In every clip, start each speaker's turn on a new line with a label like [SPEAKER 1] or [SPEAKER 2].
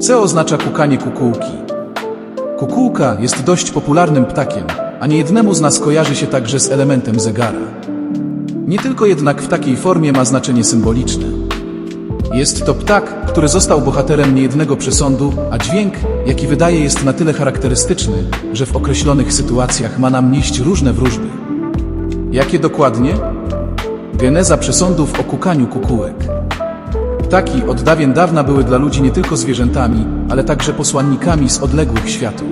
[SPEAKER 1] C oznacza kukanie kukułki. Kukułka jest dość popularnym ptakiem, a niejednemu z nas kojarzy się także z elementem zegara. Nie tylko jednak w takiej formie ma znaczenie symboliczne. Jest to ptak, który został bohaterem niejednego przesądu, a dźwięk, jaki wydaje, jest na tyle charakterystyczny, że w określonych sytuacjach ma nam nieść różne wróżby. Jakie dokładnie? Geneza przesądów o kukaniu kukułek. Ptaki od dawien dawna były dla ludzi nie tylko zwierzętami, ale także posłannikami z odległych światów.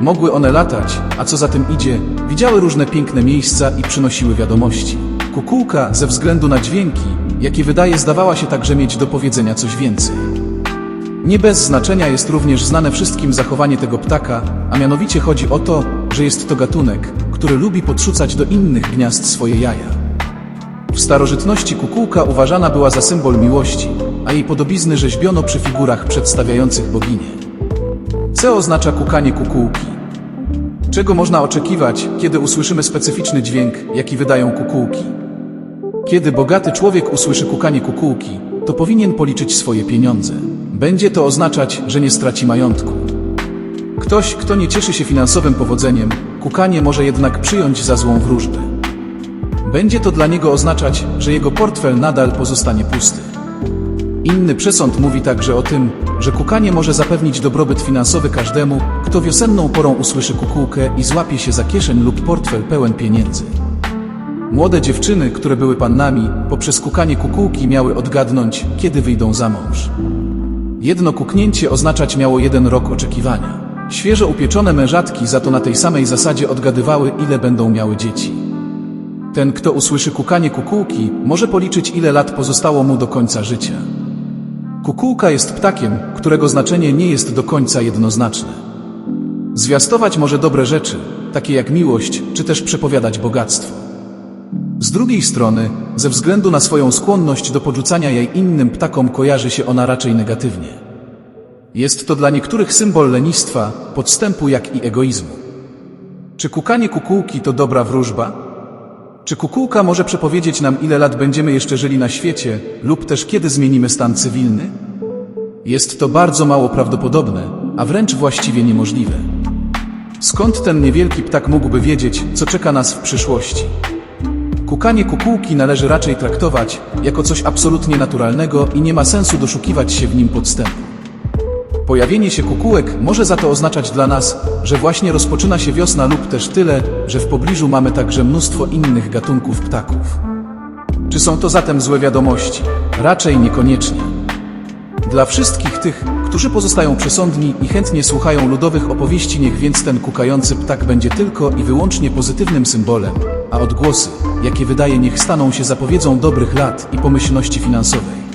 [SPEAKER 1] Mogły one latać, a co za tym idzie, widziały różne piękne miejsca i przynosiły wiadomości. Kukułka, ze względu na dźwięki, jakie wydaje, zdawała się także mieć do powiedzenia coś więcej. Nie bez znaczenia jest również znane wszystkim zachowanie tego ptaka, a mianowicie chodzi o to, że jest to gatunek, który lubi podrzucać do innych gniazd swoje jaja. W starożytności kukułka uważana była za symbol miłości, a jej podobizny rzeźbiono przy figurach przedstawiających boginię. C oznacza kukanie kukułki. Czego można oczekiwać, kiedy usłyszymy specyficzny dźwięk, jaki wydają kukułki? Kiedy bogaty człowiek usłyszy kukanie kukułki, to powinien policzyć swoje pieniądze. Będzie to oznaczać, że nie straci majątku. Ktoś, kto nie cieszy się finansowym powodzeniem, kukanie może jednak przyjąć za złą wróżbę. Będzie to dla niego oznaczać, że jego portfel nadal pozostanie pusty. Inny przesąd mówi także o tym, że kukanie może zapewnić dobrobyt finansowy każdemu, kto wiosenną porą usłyszy kukułkę i złapie się za kieszeń lub portfel pełen pieniędzy. Młode dziewczyny, które były pannami, poprzez kukanie kukułki miały odgadnąć, kiedy wyjdą za mąż. Jedno kuknięcie oznaczać miało jeden rok oczekiwania. Świeżo upieczone mężatki za to na tej samej zasadzie odgadywały, ile będą miały dzieci. Ten, kto usłyszy kukanie kukułki, może policzyć, ile lat pozostało mu do końca życia. Kukułka jest ptakiem, którego znaczenie nie jest do końca jednoznaczne. Zwiastować może dobre rzeczy, takie jak miłość, czy też przepowiadać bogactwo. Z drugiej strony, ze względu na swoją skłonność do podrzucania jaj innym ptakom kojarzy się ona raczej negatywnie. Jest to dla niektórych symbol lenistwa, podstępu jak i egoizmu. Czy kukanie kukułki to dobra wróżba? Czy kukułka może przepowiedzieć nam, ile lat będziemy jeszcze żyli na świecie, lub też kiedy zmienimy stan cywilny? Jest to bardzo mało prawdopodobne, a wręcz właściwie niemożliwe. Skąd ten niewielki ptak mógłby wiedzieć, co czeka nas w przyszłości? Kukanie kukułki należy raczej traktować jako coś absolutnie naturalnego i nie ma sensu doszukiwać się w nim podstępu. Pojawienie się kukułek może za to oznaczać dla nas, że właśnie rozpoczyna się wiosna lub też tyle, że w pobliżu mamy także mnóstwo innych gatunków ptaków. Czy są to zatem złe wiadomości? Raczej niekoniecznie. Dla wszystkich tych, którzy pozostają przesądni i chętnie słuchają ludowych opowieści, niech więc ten kukający ptak będzie tylko i wyłącznie pozytywnym symbolem, a odgłosy, jakie wydaje, niech staną się zapowiedzią dobrych lat i pomyślności finansowej.